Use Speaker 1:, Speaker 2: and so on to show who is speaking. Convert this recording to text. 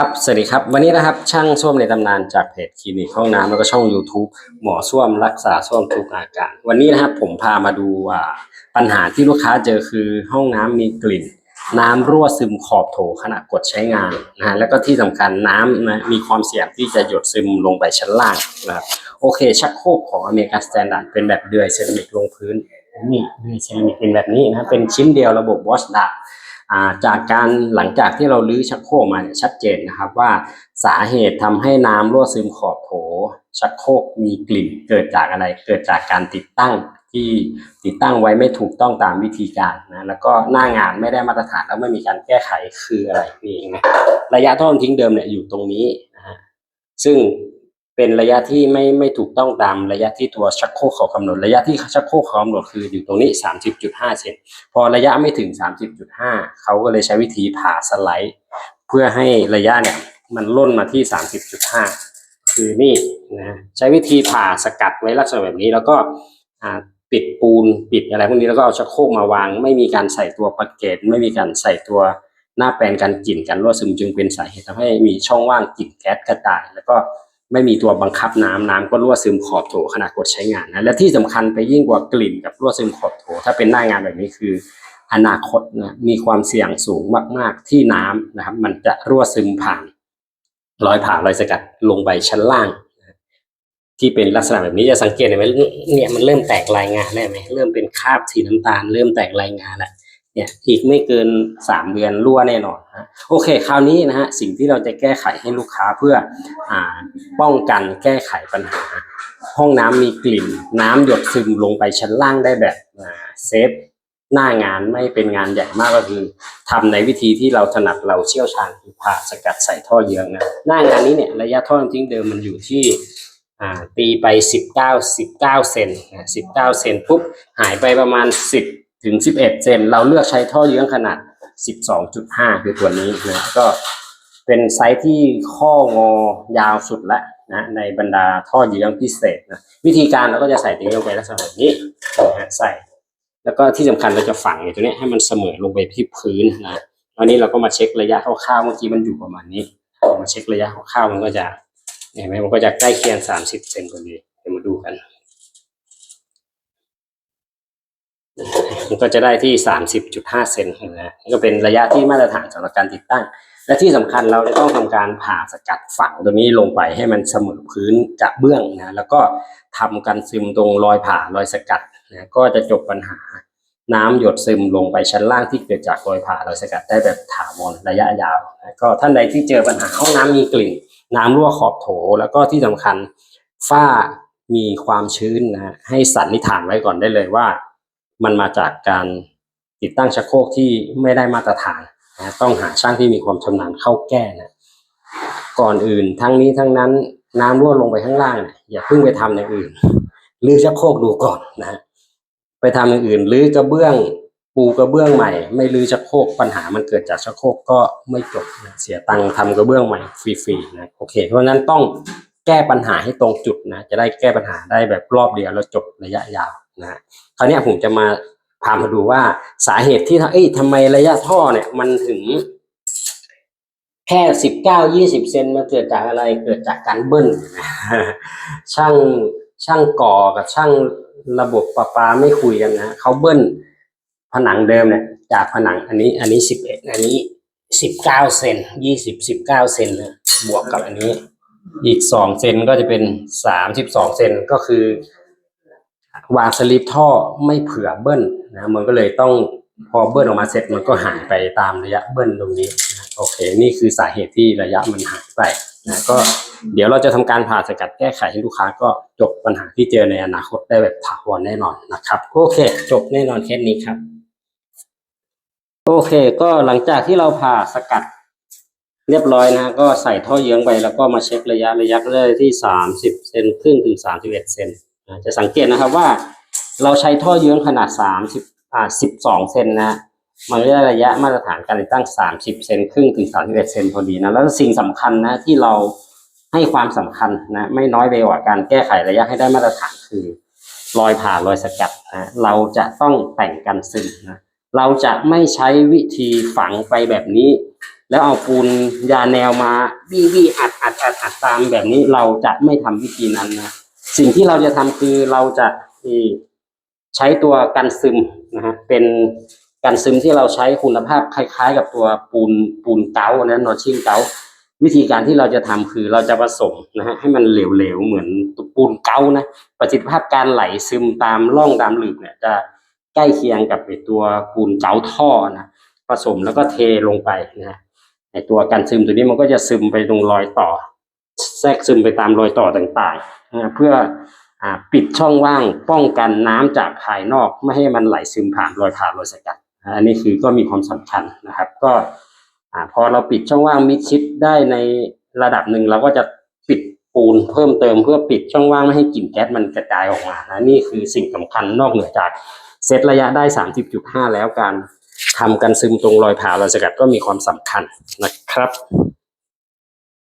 Speaker 1: ครับ สวัสดีครับ วันนี้นะครับช่างส้วมในตำนานจากเพจคลินิกห้องน้ำแล้วก็ช่อง YouTube หมอส้วมรักษาส้วมทุกอาการ วันนี้นะครับผมพามาดูอ่าปัญหาที่ลูกค้าเจอคือห้องน้ำมีกลิ่น น้ำรั่วซึมขอบโถขณะกดใช้งานนะฮะแล้วก็ที่สำคัญน้ำนะมีความเสี่ยงที่จะหยดซึมลงไปชั้นล่างนะครับโอเค ชักโครกของอเมริกันสแตนดาร์ดเป็นแบบเดือยเซรามิกลงพื้นนี่เดือยเซรามิกเป็นแบบนี้นะเป็นชิ้นเดียวระบบวอชดักอ่า จากการหลังจากที่เราลื้อชักโครกมาเนี่ยชัดเจนนะครับว่าสาเหตุทำให้น้ำรั่วซึมขอบโถ ชักโครกมีกลิ่นเกิดจากอะไร เกิดจากการติดตั้งที่ติดตั้งไว้ไม่ถูกต้องตามวิธีการนะแล้วก็หน้างานไม่ได้มาตรฐานแล้วไม่มีการแก้ไขคืออะไรนี่เองนะระยะท่อทิ้งเดิมเนี่ยอยู่ตรงนี้นะฮะซึ่ง เป็นระยะที่ไม่ไม่ถูกต้องตามระยะที่ตัวชักโครกเขากำหนด ระยะที่ชักโครกเขากำหนดคืออยู่ตรงนี้ 30.5 เซนพอระยะไม่ถึง 30.5 เขาก็เลยใช้วิธีผ่าสไลด์ เพื่อให้ระยะเนี่ยมันล่นมาที่ 30.5 คือนี่นะใช้วิธีผ่าสกัดไว้ลักษณะแบบนี้แล้วก็ปิดปูนปิดอะไรพวกนี้แล้วก็เอาชักโครกมาวาง ไม่มีการใส่ตัวปากเกตไม่มีการใส่ตัวหน้าแปลนกันกลิ่นกันรั่วซึมจึงเป็นสาเหตุทำให้มีช่องว่างกลิ่นแก๊สกระจายแล้วก็ ไม่มีตัวบังคับน้ำน้ำก็รั่วซึมขอบโถขณะกดใช้งานนะและที่สำคัญไปยิ่งกว่ากลิ่นกับรั่วซึมขอบโถ ถ้าเป็นหน้างานแบบนี้คือ อนาคตนะมีความเสี่ยงสูงมาก ๆที่น้ำนะครับ มันจะรั่วซึมผ่านรอยผ่ารอยสกัดลงไปชั้นล่าง ที่เป็นลักษณะแบบนี้จะสังเกตเห็นไหมเนี่ยมันเริ่มแตกลายงานได้ไหมเริ่มเป็นคราบสีน้ำตาล เริ่มแตกลายงานแล้ว เนี่ยอีกไม่เกินสามเดือนรั่วแน่นอนนะโอเค คราวนี้นะฮะสิ่งที่เราจะแก้ไขให้ลูกค้าเพื่ออป้องกันแก้ไขปัญหา ห้องน้ำมีกลิ่น น้ำหยดซึมลงไปชั้นล่างได้แบบเซฟหน้างานไม่เป็นงานใหญ่มากก็คือทำในวิธีที่เราถนัดเราเชี่ยวชาญคือผ่าสกัดใส่ท่อเยื้องนะหน้างานนี้เนี่ยระยะท่อทิ้งเดิมมันอยู่ที่ตีไปสิบเก้าสิบเก้าเซนนะสิบเก้าเซนปุ๊บหายไปประมาณสิบ ถึงสิบเซนเราเลือกใช้ท่อเยื้องขนาดสิบสองจุดห้าคือตัวนี้นะก็เป็นไซส์ที่ข้องอยาวสุดแล้วนะในบรรดาท่อเยื้องพิเศษนะวิธีการเราก็จะใส่ตรงนี้ลงไปลักษณะแบบนี้นะใส่ แล้วก็ที่สำคัญเราจะฝังไอ้ตัวนี้ให้มันเสมอลงไปที่พื้นนะตอนนี้เราก็มาเช็คระยะคร่าวๆเมื่อกี้มันอยู่ประมาณนี้มาเช็คระยะคร่าวๆมันก็จะเห็นไหมมันก็จะใกล้เคียงสามสิบเซนพอดีเดี๋ยวมาดูกัน มัน ก็จะได้ที่สามสิบจุดห้าเซนนะนี่ก็เป็นระยะที่มาตรฐานสำหรับการติดตั้ง และที่สำคัญเราจะต้องทำการผ่าสกัดฝังตัวนี้ลงไปให้มันเสมอพื้นกับเบื้องนะแล้วก็ทำกันซึมตรงรอยผ่ารอยสกัดนะก็จะจบปัญหาน้ำหยดซึมลงไปชั้นล่างที่เกิดจากรอยผ่ารอยสกัดได้แบบถาวรระยะยาวนะก็ท่านใดที่เจอปัญหาห้องน้ำมีกลิ่น น้ำรั่วขอบโถ แล้วก็ที่สำคัญฝ้ามีความชื้นนะให้สันนิษฐานไว้ก่อนได้เลยว่า มันมาจากการติดตั้งชักโครกที่ไม่ได้มาตรฐานนะต้องหาช่างที่มีความชำนาญเข้าแก้นะก่อนอื่นทั้งนี้ทั้งนั้นน้ำรั่วลงไปข้างล่างอย่าเพิ่งไปทำอย่างอื่นลื้อชักโครกดูก่อนนะไปทำอย่างอื่นลื้อกระเบื้องปูกระเบื้องใหม่ ไม่ลื้อชักโครกปัญหามันเกิดจากชักโครกก็ไม่จบนะเสียตังค์ทำกระเบื้องใหม่ฟรีๆนะโอเค เพราะฉะนั้นต้องแก้ปัญหาให้ตรงจุดนะจะได้แก้ปัญหาได้แบบรอบเดียวแล้วจบระยะยาว นะคราวนี้ผมจะมาพามาดูว่าสาเหตุที่ทำเอ้ยทำไมระยะท่อเนี่ย มันถึง แค่สิบเก้ายี่สิบเซนมันเกิดจากอะไรเกิดจากการเบิ้ลช่างช่างก่อกับช่างระบบประปาไม่คุยกันนะเขาเบิ้ลผนังเดิมเนี่ย จากผนังอันนี้อันนี้สิบเอ็ดอันนี้สิบเก้าเซนยี่สิบสิบเก้าเซนบวกกับอันนี้ อีกสองเซนก็จะเป็นสามสิบสองเซนก็คือ วางสลิปท่อไม่เผื่อเบิ้ลนะมันก็เลยต้องพอเบิ้ลออกมาเสร็จมันก็หายไปตามระยะเบิ้ลตรงนี้นะโอเค นี่คือสาเหตุที่ระยะมันหายไปนะก็เดี๋ยวเราจะทำการผ่าสกัดแก้ไขให้ลูกค้าก็จบปัญหาที่เจอในอนาคตได้แบบถาวรแน่นอนนะครับโอเค จบแน่นอนเคสนี้ครับ โอเค ก็หลังจากที่เราผ่าสกัดเรียบร้อยนะก็ใส่ท่อเยื้องไปแล้วก็มาเช็คระยะระยะก็ได้ที่สามสิบเซนครึ่งถึงสามสิบเอ็ดเซน จะสังเกตนะครับว่าเราใช้ท่อเยื้องขนาดสามสิบอ่าสิบสองเซนนะมันได้ระยะมาตรฐานการติดตั้งสามสิบเซนครึ่งถึงสามสิบเอ็ดเซนพอดีนะ แล้วสิ่งสำคัญนะที่เราให้ความสำคัญนะไม่น้อยไปกว่าการแก้ไขระยะให้ได้มาตรฐานคือ รอยผ่ารอยสกัดนะเราจะต้องแต่งกันซึมนะเราจะไม่ใช้วิธีฝังไปแบบนี้ แล้วเอาปูนยาแนวมาบี้บี้อัดอัดอัดอัดตามแบบนี้เราจะไม่ทำวิธีนั้นนะ สิ่งที่เราจะทำคือเราจะใช้ตัวกันซึมนะฮะเป็นกันซึมที่เราใช้คุณภาพคล้ายๆ กับตัวปูนปูนเกานะนอชิ่งเกาวิธีการที่เราจะทำคือเราจะผสมนะฮะให้มันเหลวๆเหมือนปูนเกานะประสิทธิภาพการไหลซึมตามร่องตามหลืบเนี่ยจะใกล้เคียงกับตัวปูนเกาท่อนะผสมแล้วก็เทลงไปนะไอตัวการซึมตัวนี้มันก็จะซึมไปตรงรอยต่อ แทรกซึมไปตามรอยต่อต่างๆ เพื่ออปิดช่องว่างป้องกันน้ำจากภายนอกไม่ให้มันไหลซึมผ่านรอยผ่านรอยสกัดนอันนี้คือก็มีความสำคัญนะครับ ก็พอเราปิดช่องว่างมิดชิดได้ในระดับหนึ่งเราก็จะปิดปูนเพิ่มเติมเพื่อปิดช่องว่างไม่ให้กลิ่นแก๊สมันกระจายออกมานะนี่คือสิ่งสำคัญนอกเหนือจากเซตระยะได้30.5แล้วการทำกันซึมตรงรอยผ่ารอยสกัดก็มีความสำคัญนะครับ